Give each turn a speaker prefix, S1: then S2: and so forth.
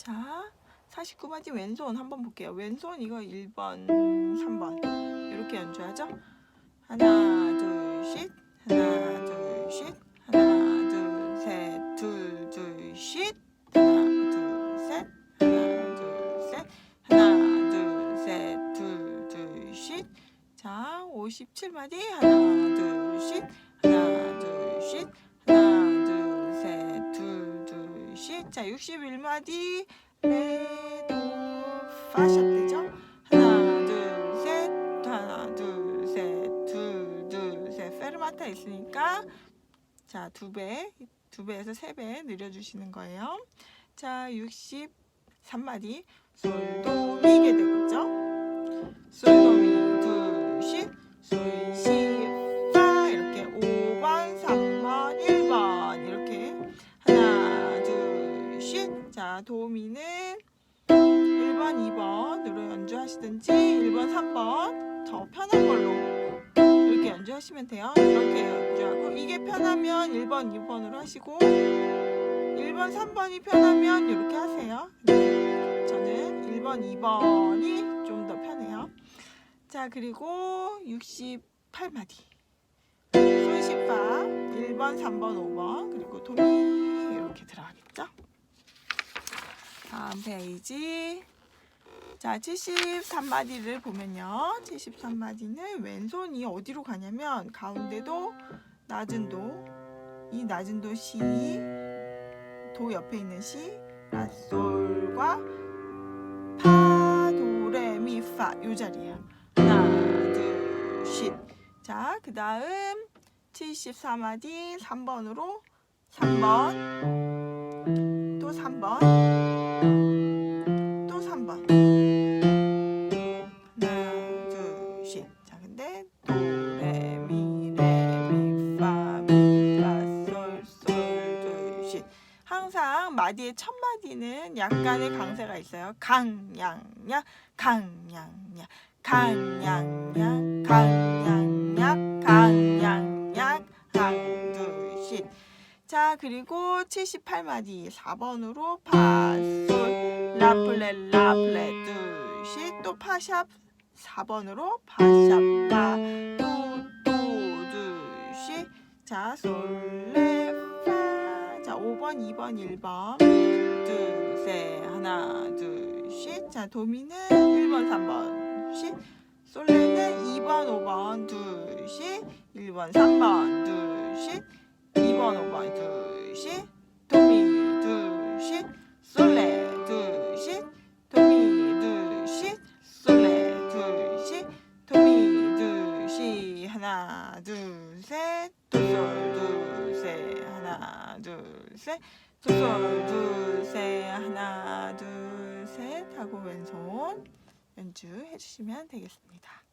S1: 자, 49마디 왼손 한번 볼게요. 왼손 이거 1번, 3번 이렇게 연주하죠. 하나, 둘, 셋. 하나, 둘, 셋. 하나, 둘, 셋. 둘, 둘, 셋. 하나, 둘, 셋. 하나, 둘, 셋. 하나, 둘, 셋. 둘, 둘, 셋. 자, 57마디. 하나, 둘, 셋. 자, 61마디. 레, 도, 파샵 되죠? 하나, 둘, 셋. 하나, 둘, 셋. 둘, 둘, 셋. 페르마타 있으니까 자, 두 배, 두 배에서 세 배 늘려주시는 거예요. 자, 63마디. 솔, 도, 미게 되겠죠? 솔, 도, 미, 자, 도미는 1번, 2번으로 연주하시든지 1번, 3번 더 편한 걸로 이렇게 연주하시면 돼요. 이렇게 연주하고 이게 편하면 1번, 2번으로 하시고 1번, 3번이 편하면 이렇게 하세요. 네. 저는 1번, 2번이 좀 더 편해요. 자, 그리고 68마디. 손시파 1번, 3번, 5번 그리고 도미 이렇게 들어가겠죠? 다음 페이지. 자, 73마디를 보면요. 73마디는 왼손이 어디로 가냐면 가운데도 낮은 도, 이 낮은 도 시, 도 옆에 있는 시, 라솔과 파, 도, 레, 미, 파 요 자리야. 하나, 둘, 셋. 자, 그 다음 74마디 3번으로 3번, 또 3번, 항상 마디의 첫 마디는 약간의 강세가 있어요. 강양야, 강양야, 강양야, 강양야, 강양야, 강, 둘, 셋. 자, 그리고 78마디 4번으로 파, 솔, 라플레, 라플레, 둘, 셋. 또 파샵 4번으로 파샵, 파, 도, 도, 둘, 셋. 자, 솔, 5번, 2번, 1번. 둘, 셋. 하나, 둘, 셋. 자, 도미는 1번, 3번, 셋. 솔레는 2번, 5번, 둘, 셋. 1번, 3번, 둘, 셋. 2번, 5번, 둘, 셋. 도미, 둘, 셋. 솔레, 둘, 셋. 도미, 둘, 셋. 솔레, 둘, 셋. 도미, 둘, 셋. 하나, 둘, 셋. 도솔, 둘, 셋. 하나, 둘, 셋. 도솔, 둘, 셋. 하나, 둘, 셋. 하고 왼손 연주해 주시면 되겠습니다.